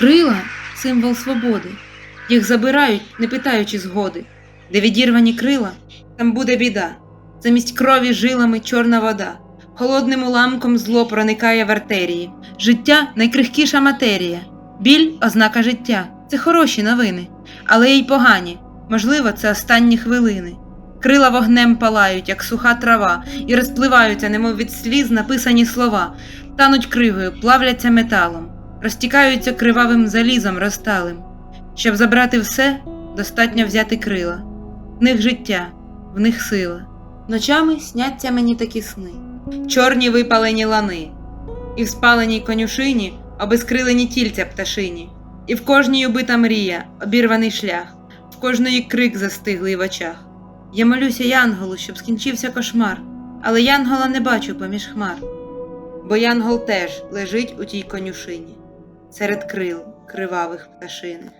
Крила символ свободи. Їх забирають, не питаючи згоди. Де відірвані крила, там буде біда. Замість крові жилами чорна вода. Холодним уламком зло проникає в артерії. Життя найкрихкіша матерія. Біль ознака життя. Це хороші новини, але й погані. Можливо, це останні хвилини. Крила вогнем палають, як суха трава, і розпливаються, немов від сліз написані слова, тануть кривою, плавляться металом, розтікаються кривавим залізом розталим. Щоб забрати все, достатньо взяти крила. В них життя, в них сила. Ночами сняться мені такі сни, чорні випалені лани, і в спаленій конюшині обескрилені тільця пташині, і в кожній убита мрія, обірваний шлях, в кожної крик застиглий в очах. Я молюся Янголу, щоб скінчився кошмар, але Янгола не бачу поміж хмар, бо Янгол теж лежить у тій конюшині, серед крил кривавих пташиних.